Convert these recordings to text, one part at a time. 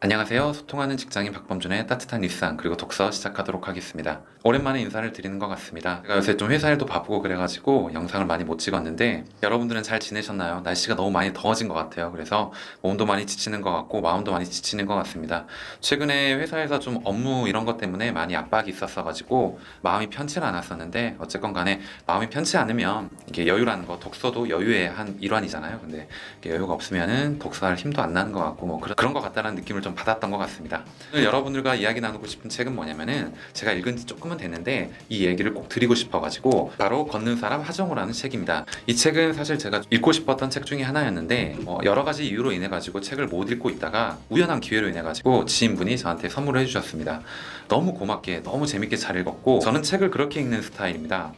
안녕하세요. 소통하는 직장인 박범준의 따뜻한 일상 그리고 독서 시작하도록 하겠습니다. 오랜만에 인사를 드리는 것 같습니다. 제가 요새 좀 회사 일도 바쁘고 그래가지고 영상을 많이 못 찍었는데 여러분들은 잘 지내셨나요? 날씨가 너무 많이 더워진 것 같아요. 그래서 몸도 많이 지치는 것 같고 마음도 많이 지치는 것 같습니다. 최근에 회사에서 좀 업무 이런 것 때문에 많이 압박이 있었어가지고 마음이 편치 않았었는데 어쨌건 간에 마음이 편치 않으면 이게 여유라는 거 독서도 여유의 한 일환이잖아요. 근데 여유가 없으면은 독서할 힘도 안 나는 것 같고 뭐 그런, 것 같다는 느낌을 좀 받았던 것 같습니다. 오늘 여러분들과 이야기 나누고 싶은 책은 뭐냐면은 제가 읽은 지 조금은 됐는데 이 얘기를 꼭 드리고 싶어가지고 바로 걷는 사람 하정우라는 책입니다. 이 책은 사실 제가 읽고 싶었던 책 중에 하나였는데 뭐 여러 가지 이유로 인해 가지고 책을 못 읽고 있다가 우연한 기회로 인해 가지고 지인분이 저한테 선물을 해주셨습니다. 너무 고맙게 너무 재밌게 잘 읽었고 저는 책을 그렇게 읽는 스타일입니다.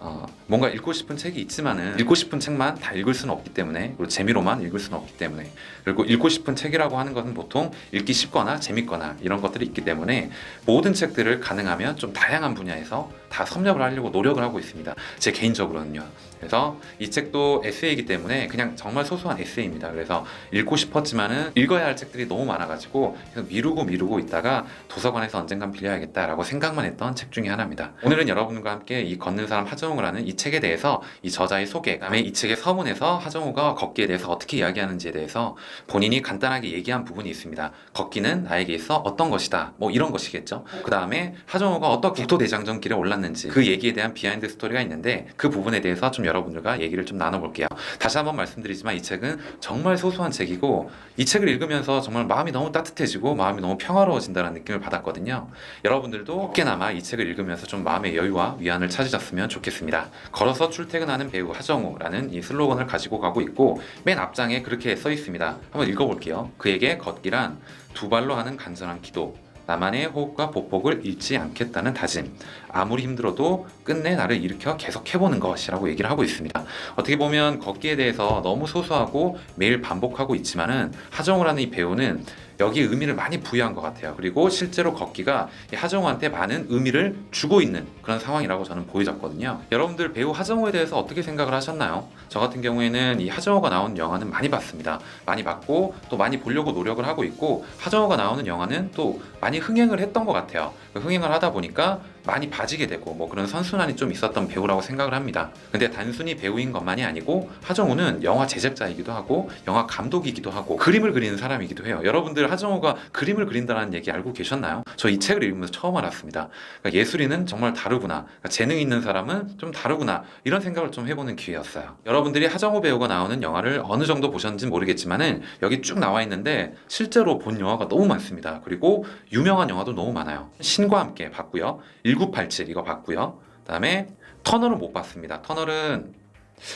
어, 뭔가 읽고 싶은 책이 있지만은 읽고 싶은 책만 다 읽을 수는 없기 때문에 그리고 재미로만 읽을 수는 없기 때문에 그리고 읽고 싶은 책이라고 하는 것은 보통 읽기 쉽거나 재밌거나 이런 것들이 있기 때문에 모든 책들을 가능하면 좀 다양한 분야에서 다 섭렵을 하려고 노력을 하고 있습니다. 제 개인적으로는요. 그래서 이 책도 에세이이기 때문에 그냥 정말 소소한 에세이입니다. 그래서 읽고 싶었지만은 읽어야 할 책들이 너무 많아가지고 계속 미루고 미루고 있다가 도서관에서 언젠간 빌려야겠다라고 생각만 했던 책 중에 하나입니다. 오늘은 여러분과 함께 이 걷는 사람 하정우라는 이 책에 대해서 이 저자의 소개, 그다음에 이 책의 서문에서 하정우가 걷기에 대해서 어떻게 이야기하는지에 대해서 본인이 간단하게 얘기한 부분이 있습니다. 걷기는 나에게 있어 어떤 것이다. 뭐 이런 것이겠죠. 그 다음에 하정우가 어떻게 국토대장정 길에 올랐는지 그 얘기에 대한 비하인드 스토리가 있는데 그 부분에 대해서 좀 여러분들과 얘기를 좀 나눠볼게요. 다시 한번 말씀드리지만 이 책은 정말 소소한 책이고 이 책을 읽으면서 정말 마음이 너무 따뜻해지고 마음이 너무 평화로워진다는 느낌을 받았거든요. 여러분들도 혹게나마 이 책을 읽으면서 좀 마음의 여유와 위안을 찾으셨으면 좋겠습니다. 걸어서 출퇴근하는 배우 하정우라는 이 슬로건을 가지고 가고 있고 맨 앞장에 그렇게 써 있습니다. 한번 읽어볼게요. 그에게 걷기란 두 발로 하는 간절한 기도, 나만의 호흡과 보폭을 잃지 않겠다는 다짐, 아무리 힘들어도 끝내 나를 일으켜 계속 해보는 것이라고 얘기를 하고 있습니다. 어떻게 보면 걷기에 대해서 너무 소소하고 매일 반복하고 있지만은 하정우라는 이 배우는 여기 의미를 많이 부여한 것 같아요. 그리고 실제로 걷기가 이 하정우한테 많은 의미를 주고 있는 그런 상황이라고 저는 보여졌거든요. 여러분들 배우 하정우에 대해서 어떻게 생각을 하셨나요? 저 같은 경우에는 이 하정우가 나온 영화는 많이 봤습니다. 많이 봤고 또 많이 보려고 노력을 하고 있고 하정우가 나오는 영화는 또 많이 흥행을 했던 것 같아요. 그 흥행을 하다 보니까 많이 봐지게 되고 뭐 그런 선순환이 좀 있었던 배우라고 생각을 합니다. 근데 단순히 배우인 것만이 아니고 하정우는 영화 제작자이기도 하고 영화 감독이기도 하고 그림을 그리는 사람이기도 해요. 여러분들 하정우가 그림을 그린다는 얘기 알고 계셨나요? 저 이 책을 읽으면서 처음 알았습니다. 그러니까 예술인은 정말 다르구나. 그러니까 재능 있는 사람은 좀 다르구나. 이런 생각을 좀 해보는 기회였어요. 여러분들이 하정우 배우가 나오는 영화를 어느 정도 보셨는지는 모르겠지만은 여기 쭉 나와 있는데 실제로 본 영화가 너무 많습니다. 그리고 유명한 영화도 너무 많아요. 신과 함께 봤고요. 1987 이거 봤고요. 그다음에 터널을 못 봤습니다. 터널은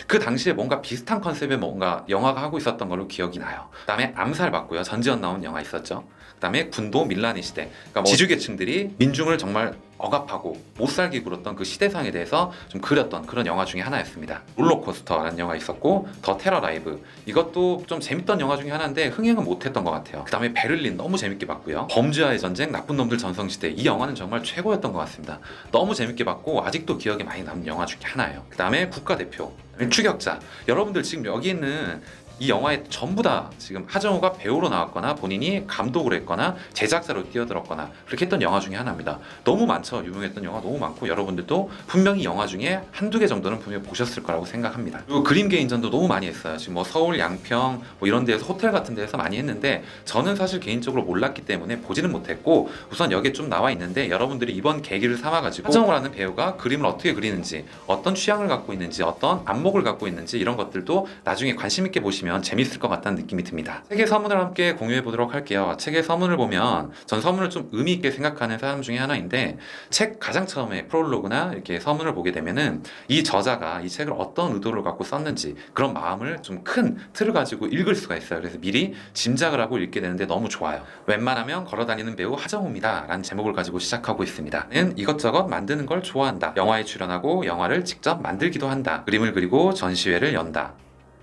그 당시에 뭔가 비슷한 컨셉의 뭔가 영화가 하고 있었던 걸로 기억이 나요. 그다음에 암살 봤고요. 전지현 나온 영화 있었죠. 그다음에 군도 밀란의 시대. 그러니까 뭐 지주계층들이 민중을 정말 억압하고 못 살게 굴었던 그 시대상에 대해서 좀 그렸던 그런 영화 중에 하나였습니다. 롤러코스터라는 영화 있었고 더 테러 라이브 이것도 좀 재밌던 영화 중에 하나인데 흥행은 못했던 것 같아요. 그 다음에 베를린 너무 재밌게 봤고요. 범죄와의 전쟁, 나쁜 놈들 전성시대 이 영화는 정말 최고였던 것 같습니다. 너무 재밌게 봤고 아직도 기억에 많이 남는 영화 중에 하나예요. 그 다음에 국가대표, 그다음에 추격자. 여러분들 지금 여기 있는 이 영화에 전부 다 지금 하정우가 배우로 나왔거나 본인이 감독을 했거나 제작자로 뛰어들었거나 그렇게 했던 영화 중에 하나입니다. 너무 많죠. 유명했던 영화 너무 많고 여러분들도 분명히 영화 중에 한두 개 정도는 분명히 보셨을 거라고 생각합니다. 그리고 그림 개인전도 너무 많이 했어요. 지금 뭐 서울 양평 뭐 이런 데서 호텔 같은 데서 많이 했는데 저는 사실 개인적으로 몰랐기 때문에 보지는 못했고 우선 여기에 좀 나와 있는데 여러분들이 이번 계기를 삼아가지고 하정우라는 배우가 그림을 어떻게 그리는지 어떤 취향을 갖고 있는지 어떤 안목을 갖고 있는지 이런 것들도 나중에 관심 있게 보시면 재밌을 것 같다는 느낌이 듭니다. 책의 서문을 함께 공유해 보도록 할게요. 책의 서문을 보면 전 서문을 좀 의미 있게 생각하는 사람 중에 하나인데 책 가장 처음에 프롤로그나 이렇게 서문을 보게 되면은 이 저자가 이 책을 어떤 의도를 갖고 썼는지 그런 마음을 좀 큰 틀을 가지고 읽을 수가 있어요. 그래서 미리 짐작을 하고 읽게 되는데 너무 좋아요. 웬만하면 걸어다니는 배우 하정우입니다. 라는 제목을 가지고 시작하고 있습니다. 는 이것저것 만드는 걸 좋아한다. 영화에 출연하고 영화를 직접 만들기도 한다. 그림을 그리고 전시회를 연다.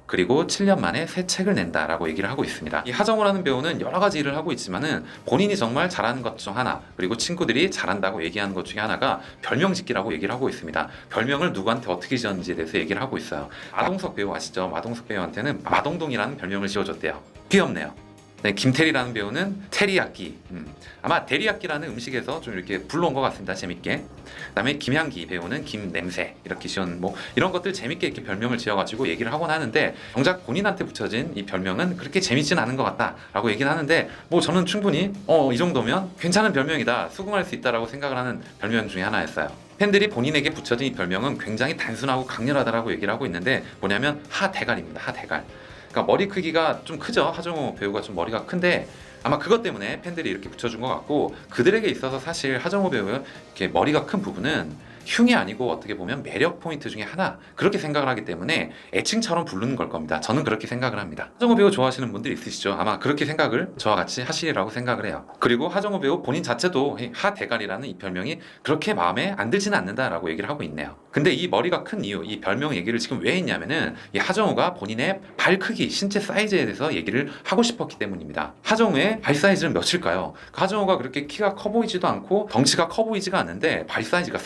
그리고 7년 만에 새 책을 낸다라고 얘기를 하고 있습니다. 이 하정우라는 배우는 여러 가지 일을 하고 있지만은 본인이 정말 잘하는 것 중 하나 그리고 친구들이 잘한다고 얘기하는 것 중에 하나가 별명 짓기라고 얘기를 하고 있습니다. 별명을 누구한테 어떻게 지었는지에 대해서 얘기를 하고 있어요. 마동석 배우 아시죠? 마동석 배우한테는 마동동이라는 별명을 지어줬대요. 귀엽네요. 네, 김태리라는 배우는 테리야끼. 음. 아마 데리야끼라는 음식에서 좀 이렇게 불러온 것 같습니다. 재밌게. 그다음에 김향기 배우는 김냄새 이렇게 지은 뭐 이런 것들 재밌게 이렇게 별명을 지어가지고 얘기를 하곤 하는데 정작 본인한테 붙여진 이 별명은 그렇게 재밌진 않은 것 같다라고 얘기는 하는데 뭐 저는 충분히 어 이 정도면 괜찮은 별명이다 수긍할 수 있다라고 생각을 하는 별명 중에 하나였어요. 팬들이 본인에게 붙여진 이 별명은 굉장히 단순하고 강렬하다라고 얘기를 하고 있는데 뭐냐면 하대갈입니다. 하대갈. 그러니까 머리 크기가 좀 크죠. 하정우 배우가 좀 머리가 큰데 아마 그것 때문에 팬들이 이렇게 붙여준 것 같고 그들에게 있어서 사실 하정우 배우의 이렇게 머리가 큰 부분은 흉이 아니고 어떻게 보면 매력 포인트 중에 하나 그렇게 생각을 하기 때문에 애칭처럼 부르는 걸 겁니다. 저는 그렇게 생각을 합니다. 하정우 배우 좋아하시는 분들 있으시죠? 아마 그렇게 생각을 저와 같이 하시리라고 생각을 해요. 그리고 하정우 배우 본인 자체도 이 하대갈이라는 이 별명이 그렇게 마음에 안 들지는 않는다라고 얘기를 하고 있네요. 근데 이 머리가 큰 이유, 이 별명 얘기를 지금 왜 했냐면은 이 하정우가 본인의 발 크기, 신체 사이즈에 대해서 얘기를 하고 싶었기 때문입니다. 하정우의 발 사이즈는 몇일까요? 하정우가 그렇게 키가 커 보이지도 않고 덩치가 커 보이지가 않는데 발 사이즈가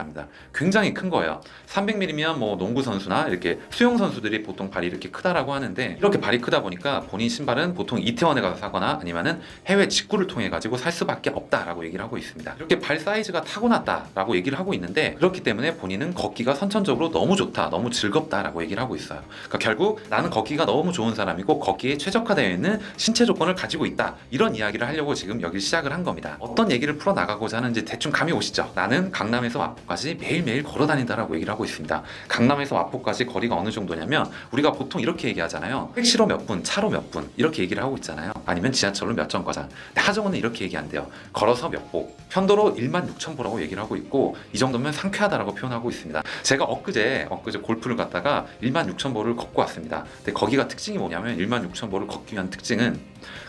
300mm랍니다. 굉장히 큰 거예요. 300mm면 뭐 농구 선수나 이렇게 수영 선수들이 보통 발이 이렇게 크다라고 하는데 이렇게 발이 크다 보니까 본인 신발은 보통 이태원에 가서 사거나 아니면은 해외 직구를 통해 가지고 살 수밖에 없다라고 얘기를 하고 있습니다. 이렇게 발 사이즈가 타고났다라고 얘기를 하고 있는데 그렇기 때문에 본인은 걷기가 선천적으로 너무 좋다, 너무 즐겁다라고 얘기를 하고 있어요. 그러니까 결국 나는 걷기가 너무 좋은 사람이고 걷기에 최적화되어 있는 신체 조건을 가지고 있다 이런 이야기를 하려고 지금 여기 시작을 한 겁니다. 어떤 얘기를 풀어 나가고자 하는지 대충 감이 오시죠? 나는 강남에서 마포까지 매일매일 걸어 다닌다라고 얘기를 하고 있습니다. 강남에서 마포까지 거리가 어느 정도냐면 우리가 보통 이렇게 얘기하잖아요. 택시로 몇 분, 차로 몇 분 이렇게 얘기를 하고 있잖아요. 아니면 지하철로 몇 정거장. 하정우는 이렇게 얘기한대요. 걸어서 몇 보, 편도로 1만 6천 보라고 얘기를 하고 있고 이 정도면 상쾌하다라고 표현하고 있습니다. 제가 엊그제 엊그제 골프를 갔다가 1만 6천 보를 걷고 왔습니다. 근데 거기가 특징이 뭐냐면 1만 6천 보를 걷기 위한 특징은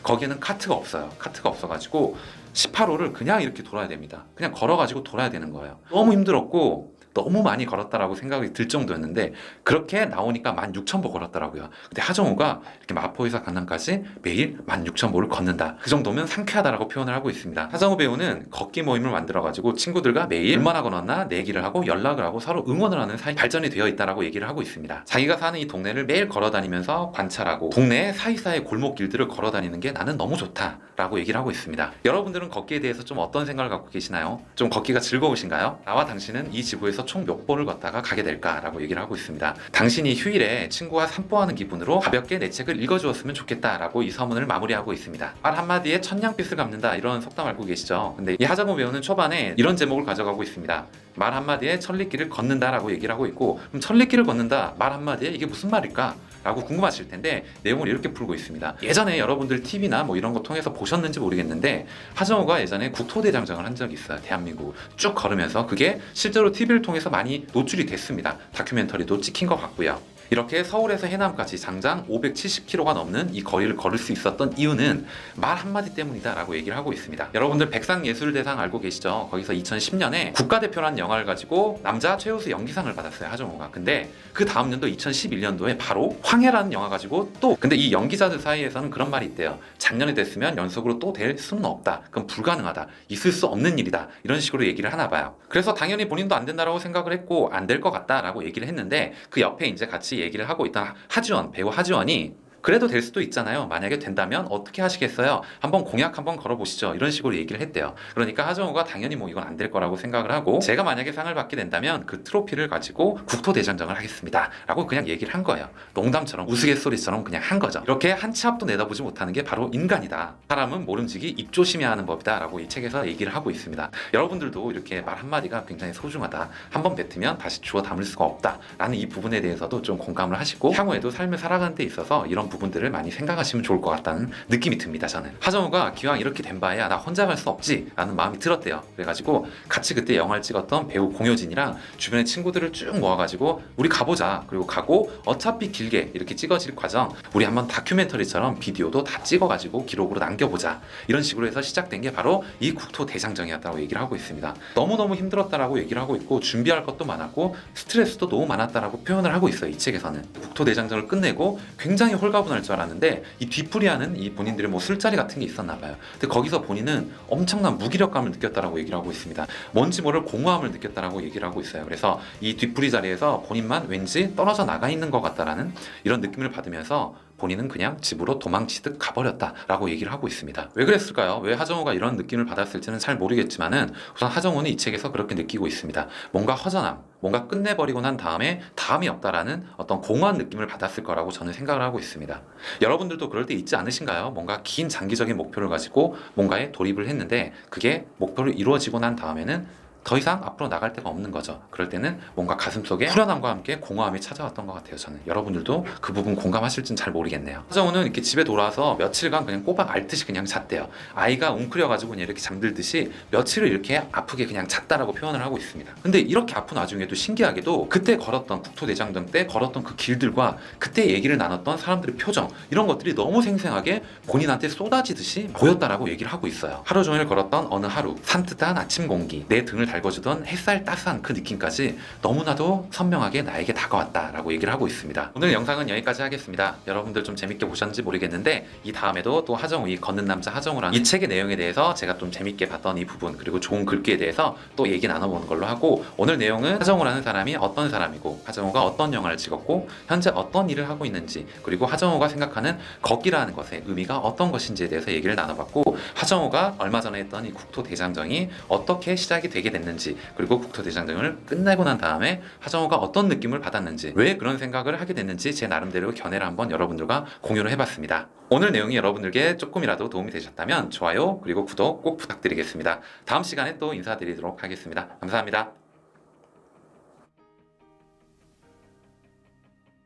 거기에는 카트가 없어요. 카트가 없어가지고 18호를 그냥 이렇게 돌아야 됩니다. 그냥 걸어가지고 돌아야 되는 거예요. 너무 힘들었고 너무 많이 걸었다라고 생각이 들 정도였는데 그렇게 나오니까 16,000보 걸었더라고요. 근데 하정우가 이렇게 마포에서 강남까지 매일 16,000보를 걷는다. 그 정도면 상쾌하다라고 표현을 하고 있습니다. 하정우 배우는 걷기 모임을 만들어가지고 친구들과 매일 얼마나 걸었나 내기를 하고 연락을 하고 서로 응원을 하는 사이 발전이 되어 있다라고 얘기를 하고 있습니다. 자기가 사는 이 동네를 매일 걸어다니면서 관찰하고 동네 사이사이 골목길들을 걸어다니는 게 나는 너무 좋다라고 얘기를 하고 있습니다. 여러분들은 걷기에 대해서 좀 어떤 생각을 갖고 계시나요? 좀 걷기가 즐거우신가요? 나와 당신은 이 지구에서 총 몇 번을 걷다가 가게 될까라고 얘기를 하고 있습니다. 당신이 휴일에 친구와 산보하는 기분으로 가볍게 내 책을 읽어주었으면 좋겠다라고 이 서문을 마무리하고 있습니다. 말 한마디에 천냥빛을 갚는다 이런 속담 알고 계시죠? 근데 이 하정우 배우는 초반에 이런 제목을 가져가고 있습니다. 말 한마디에 천리길을 걷는다라고 얘기를 하고 있고 그럼 천리길을 걷는다 말 한마디에 이게 무슨 말일까? 라고 궁금하실 텐데 내용을 이렇게 풀고 있습니다. 예전에 여러분들 TV나 뭐 이런 거 통해서 보셨는지 모르겠는데 하정우가 예전에 국토대장정을 한 적이 있어요. 대한민국 쭉 걸으면서 그게 실제로 TV를 통해서 많이 노출이 됐습니다. 다큐멘터리도 찍힌 것 같고요. 이렇게 서울에서 해남까지 장장 570km가 넘는 이 거리를 걸을 수 있었던 이유는 말 한마디 때문이다라고 얘기를 하고 있습니다. 여러분들 백상예술대상 알고 계시죠? 거기서 2010년에 국가대표라는 영화를 가지고 남자 최우수 연기상을 받았어요 하정우가. 근데 그 다음 연도 2011년도에 바로 황해라는 영화 가지고 또 근데 이 연기자들 사이에서는 그런 말이 있대요. 작년에 됐으면 연속으로 또 될 수는 없다. 그건 불가능하다. 있을 수 없는 일이다. 이런 식으로 얘기를 하나 봐요. 그래서 당연히 본인도 안 된다라고 생각을 했고 안 될 것 같다라고 얘기를 했는데 그 옆에 이제 같이 얘기를 하고 있던 하지원 배우 하지원이 그래도 될 수도 있잖아요. 만약에 된다면 어떻게 하시겠어요? 한번 공약 한번 걸어보시죠. 이런 식으로 얘기를 했대요. 그러니까 하정우가 당연히 뭐 이건 안 될 거라고 생각을 하고 제가 만약에 상을 받게 된다면 그 트로피를 가지고 국토대장정을 하겠습니다. 라고 그냥 얘기를 한 거예요. 농담처럼 우스갯소리처럼 그냥 한 거죠. 이렇게 한 치 앞도 내다보지 못하는 게 바로 인간이다. 사람은 모름지기 입조심해야 하는 법이다. 라고 이 책에서 얘기를 하고 있습니다. 여러분들도 이렇게 말 한마디가 굉장히 소중하다. 한 번 뱉으면 다시 주워 담을 수가 없다. 라는 이 부분에 대해서도 좀 공감을 하시고 향후에도 삶을 살아가는 데 있어서 이런 부분들을 많이 생각하시면 좋을 것 같다는 느낌이 듭니다. 저는 하정우가 기왕 이렇게 된 바에야 나 혼자 갈수 없지 라는 마음이 들었대요. 그래가지고 같이 그때 영화를 찍었던 배우 공효진이랑 주변의 친구들을 쭉 모아가지고 우리 가보자. 그리고 가고 어차피 길게 이렇게 찍어질 과정 우리 한번 다큐멘터리처럼 비디오도 다 찍어가지고 기록으로 남겨보자. 이런 식으로 해서 시작된 게 바로 이 국토 대장정이었다고 얘기를 하고 있습니다. 너무너무 힘들었다라고 얘기를 하고 있고 준비할 것도 많았고 스트레스도 너무 많았다라고 표현을 하고 있어요. 이 책에서는 국토 대장정을 끝내고 굉장히 홀가 분할 줄 알았는데 이 뒤풀이하는 이 본인들의 뭐 술자리 같은 게 있었나 봐요. 근데 거기서 본인은 엄청난 무기력감을 느꼈다라고 얘기를 하고 있습니다. 뭔지 모를 공허함을 느꼈다라고 얘기를 하고 있어요. 그래서 이 뒤풀이 자리에서 본인만 왠지 떨어져 나가 있는 것 같다라는 이런 느낌을 받으면서 본인은 그냥 집으로 도망치듯 가버렸다라고 얘기를 하고 있습니다. 왜 그랬을까요? 왜 하정우가 이런 느낌을 받았을지는 잘 모르겠지만은 우선 하정우는 이 책에서 그렇게 느끼고 있습니다. 뭔가 허전함, 뭔가 끝내버리고 난 다음에 다음이 없다라는 어떤 공허한 느낌을 받았을 거라고 저는 생각을 하고 있습니다. 여러분들도 그럴 때 있지 않으신가요? 뭔가 긴 장기적인 목표를 가지고 뭔가에 돌입을 했는데 그게 목표를 이루어지고 난 다음에는 더 이상 앞으로 나갈 데가 없는 거죠. 그럴 때는 뭔가 가슴 속에 후련함과 함께 공허함이 찾아왔던 것 같아요. 저는 여러분들도 그 부분 공감하실진 잘 모르겠네요. 하정우는 이렇게 집에 돌아와서 며칠간 그냥 꼬박 앓듯이 그냥 잤대요. 아이가 웅크려가지고 이렇게 잠들듯이 며칠을 이렇게 아프게 그냥 잤다라고 표현을 하고 있습니다. 근데 이렇게 아픈 와중에도 신기하게도 그때 걸었던 국토대장정 때 걸었던 그 길들과 그때 얘기를 나눴던 사람들의 표정 이런 것들이 너무 생생하게 본인한테 쏟아지듯이 보였다라고 얘기를 하고 있어요. 하루 종일 걸었던 어느 하루 산뜻한 아침 공기 내 등을 달궈주던 햇살 따스한 그 느낌까지 너무나도 선명하게 나에게 다가왔다라고 얘기를 하고 있습니다. 오늘 영상은 여기까지 하겠습니다. 여러분들 좀 재밌게 보셨는지 모르겠는데 이 다음에도 또 하정우 이 걷는 남자 하정우라는 이 책의 내용에 대해서 제가 좀 재밌게 봤던 이 부분 그리고 좋은 글귀에 대해서 또 얘기 나눠보는 걸로 하고 오늘 내용은 하정우라는 사람이 어떤 사람이고 하정우가 어떤 영화를 찍었고 현재 어떤 일을 하고 있는지 그리고 하정우가 생각하는 걷기라는 것의 의미가 어떤 것인지에 대해서 얘기를 나눠봤고 하정우가 얼마 전에 했던 이 국토 대장정이 어떻게 시작이 되게 됐는지 그리고 국토대장정을 끝내고 난 다음에 하정우가 어떤 느낌을 받았는지 왜 그런 생각을 하게 됐는지 제 나름대로 견해를 한번 여러분들과 공유를 해봤습니다. 오늘 내용이 여러분들께 조금이라도 도움이 되셨다면 좋아요 그리고 구독 꼭 부탁드리겠습니다. 다음 시간에 또 인사드리도록 하겠습니다. 감사합니다.